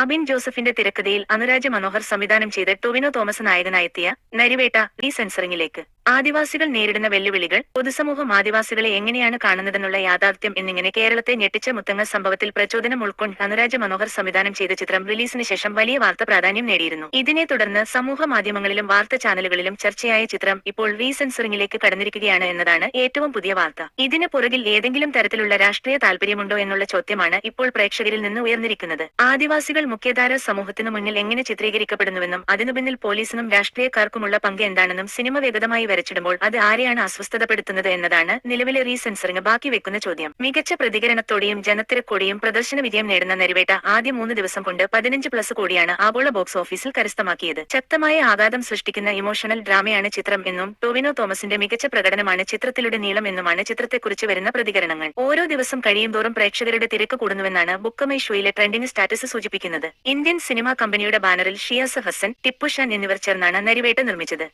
അബിൻ ജോസഫിന്റെ തിരക്കഥയിൽ അനുരാജ് മനോഹർ സംവിധാനം ചെയ്ത് ടൊവിനോ തോമസ് നായകനായെത്തിയ നരിവേട്ട ഈ സെൻസറിംഗിലേക്ക്. ആദിവാസികൾ നേരിടുന്ന വെല്ലുവിളികൾ പൊതുസമൂഹം ആദിവാസികളെ എങ്ങനെയാണ് കാണുന്നതെന്നുള്ള യാഥാർത്ഥ്യം എന്നിങ്ങനെ കേരളത്തെ ഞെട്ടിച്ച മുത്തങ്ങ സംഭവത്തിൽ പ്രചോദനം ഉൾക്കൊണ്ട് അനുരാജ് മനോഹർ സംവിധാനം ചെയ്ത ചിത്രം റിലീസിന് ശേഷം വലിയ വാർത്ത പ്രാധാന്യം നേടിയിരുന്നു. ഇതിനെ തുടർന്ന് സമൂഹ മാധ്യമങ്ങളിലും വാർത്താ ചാനലുകളിലും ചർച്ചയായ ചിത്രം ഇപ്പോൾ റീസെൻസറിംഗിലേക്ക് കടന്നിരിക്കുകയാണ് എന്നതാണ് ഏറ്റവും പുതിയ വാർത്ത. ഇതിന് പുറകിൽ ഏതെങ്കിലും തരത്തിലുള്ള രാഷ്ട്രീയ താല്പര്യമുണ്ടോ എന്നുള്ള ചോദ്യമാണ് ഇപ്പോൾ പ്രേക്ഷകരിൽ നിന്ന് ഉയർന്നിരിക്കുന്നത്. ആദിവാസികൾ മുഖ്യധാര സമൂഹത്തിനു മുന്നിൽ എങ്ങനെ ചിത്രീകരിക്കപ്പെടുന്നുവെന്നും അതിനു പിന്നിൽ പോലീസിനും രാഷ്ട്രീയക്കാർക്കുമുള്ള പങ്ക് എന്താണെന്നും സിനിമ വ്യക്തമായി വരച്ചിടുമ്പോൾ അത് ആരെയാണ് അസ്വസ്ഥതപ്പെടുത്തുന്നത് എന്നതാണ് നിലവിലെ റീസെൻസറിംഗ് ബാക്കി വെക്കുന്ന ചോദ്യം. മികച്ച പ്രതികരണത്തോടെയും ജനത്തിരക്കോടെയും പ്രദർശന വിജയം നേടുന്ന നരിവേട്ട ആദ്യ മൂന്ന് ദിവസം കൊണ്ട് പതിനഞ്ച് പ്ലസ് കോടിയാണ് ആഗോള ബോക്സ് ഓഫീസിൽ കരസ്ഥമാക്കിയത്. ശക്തമായ ആഘാതം സൃഷ്ടിക്കുന്ന ഇമോഷണൽ ഡ്രാമയാണ് ചിത്രം എന്നും ടോവിനോ തോമസിന്റെ മികച്ച പ്രകടനമാണ് ചിത്രത്തിലൂടെ നീളം എന്നുമാണ് ചിത്രത്തെക്കുറിച്ച് വരുന്ന പ്രതികരണങ്ങൾ. ഓരോ ദിവസം കഴിയും തോറും പ്രേക്ഷകരുടെ തിരക്ക് കൂടുന്നുവെന്നാണ് ബുക്കമൈ ഷോയിലെ ട്രെൻഡിംഗ് സ്റ്റാറ്റസ് സൂചിപ്പിക്കുന്നത്. ഇന്ത്യൻ സിനിമാ കമ്പനിയുടെ ബാനറിൽ ഷിയാസ് ഹസൻ ടിപ്പു ഷാൻ എന്നിവർ ചേർന്നാണ് നരിവേട്ട നിർമ്മിച്ചത്.